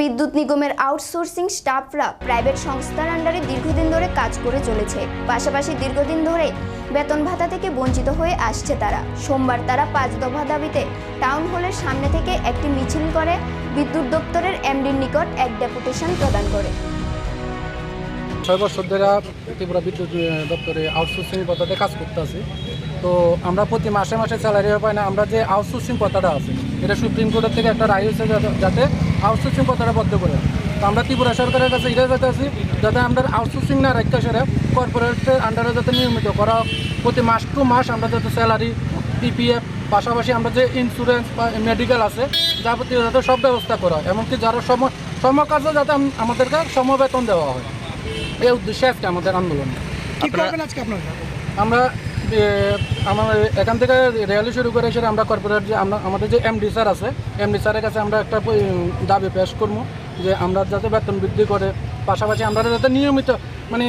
বিদ্যুৎ নিগমের আউটসোর্সিং স্টাফরা প্রাইভেট সংস্থার আন্ডারে দীর্ঘদিন ধরে কাজ করে চলেছে। পাশাপাশি দীর্ঘদিন ধরে বেতন ভাতা থেকে বঞ্চিত হয়ে আসছে তারা। সোমবার তারা পাঁচ দফা দাবিতে টাউন হলের সামনে থেকে একটি মিছিল করে বিদ্যুৎ দপ্তরের এমডির নিকট এক ডেপুটেশন প্রদান করে। ছয় বছর ধরে ত্রিপুরা বিদ্যুৎ দপ্তরে আউটসোর্সিং পদ্ধতিতে কাজ করতেছি। তো আমরা প্রতি মাসে মাসে স্যালারি পাই না, আমরা যে আউটসোর্সিং কথাটা আছে, এটা সুপ্রিম কোর্টের থেকে একটা রায় হয়েছে যাতে- আউটসোর্সিং কথাটা বদ্ধ করে। তো আমরা ত্রিপুরা সরকারের কাছে এটা যাতে আছি, যাতে আমরা আউটসোর্সিং না রাখতে সেটা কর্পোরেটের আন্ডারে যাতে নিয়মিত করা, প্রতি মাস টু মাস আমরা যাতে স্যালারি পিপিএফ পাশাপাশি আমরা যে ইন্স্যুরেন্স বা মেডিকেল আছে, যাবতীয় যাতে সব ব্যবস্থা করা এমনকি যারা সম সমকাজে যাতে আমাদেরকে সমবেতন দেওয়া হয়। এই উদ্দেশ্যে আজকে আমাদের আন্দোলন। কি করবেন আজকে আপনারা? আমরা আমার এখান থেকে র্যালি শুরু করে সেটা আমরা কর্পোরেট যে আমরা আমাদের যে এমডি স্যার আছে এমডি স্যারের কাছে আমরা একটা দাবি পেশ করব যে আমরা যাতে বেতন বৃদ্ধি করে। পাশাপাশি আমরা যাতে নিয়মিত মানে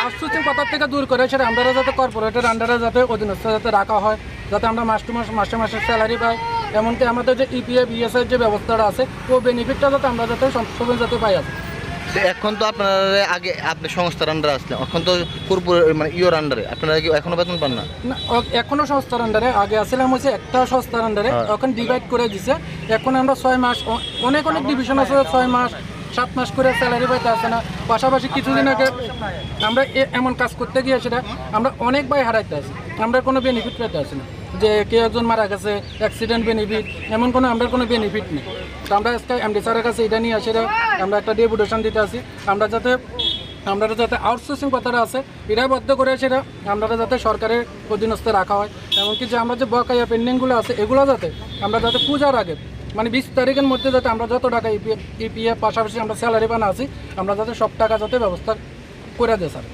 আউটসোর্সিং কথার থেকে দূর করে সেটা আমরা যাতে কর্পোরেটের আন্ডারে যাতে অধীনস্থ যাতে রাখা হয় যাতে আমরা মাস টু মাস মাসে মাসে স্যালারি পাই। এমনকি আমাদের যে ইপিএফ ইএসআই যে ব্যবস্থাটা আছে ও বেনিফিটটা যাতে আমরা যাতে সবসময় যাতে পাই আছে এখন তো আপনার আগে আপনি সংস্থার আন্ডারে আসলেন এখন তো কর্পোরেট মানে ইয়োর আন্ডারে আপনারা কি এখনও বেতন পান না? না এখনও সংস্থার আন্ডারে আগে আসছিলাম হচ্ছে একটা সংস্থার আন্ডারে হ্যাঁ। এখন ডিভাইড করে দিছে। এখন আমরা ছয় মাস অনেক অনেক ডিভিশন আছে ছয় মাস সাত মাস করে স্যালারি পাইতে আসে না। পাশাপাশি কিছুদিন আগে আমরা এমন কাজ করতে গিয়ে সেটা আমরা অনেক ভাই হারাইতে আছি আমরা কোনো বেনিফিট পেতে আসি না। যে কেউ একজন মারা গেছে অ্যাক্সিডেন্ট বেনিফিট এমন কোনো আমরা কোনো বেনিফিট নেই। তো আমরা আজকে এমডি স্যারের কাছে এটা নিয়ে আসে আমরা একটা ডেপুটেশন দিতে আসি। আমরা যাতে আমরা যাতে আউটসোর্সিং কথাটা আছে এটা বদ্ধ করে সেটা আমরা যাতে সরকারের অধীনস্থে রাখা হয়। এমনকি যে আমরা যে বকাইয়া পেন্ডিংগুলো আছে, এগুলো যাতে আমরা যাতে পূজার আগে মানে বিশ তারিখের মধ্যে যাতে আমরা যত টাকা ইপিএফ ইপিএফ পাশাপাশি আমরা স্যালারি বানা আছি আমরা যাতে সব টাকা যাতে ব্যবস্থা করে দেয় স্যার।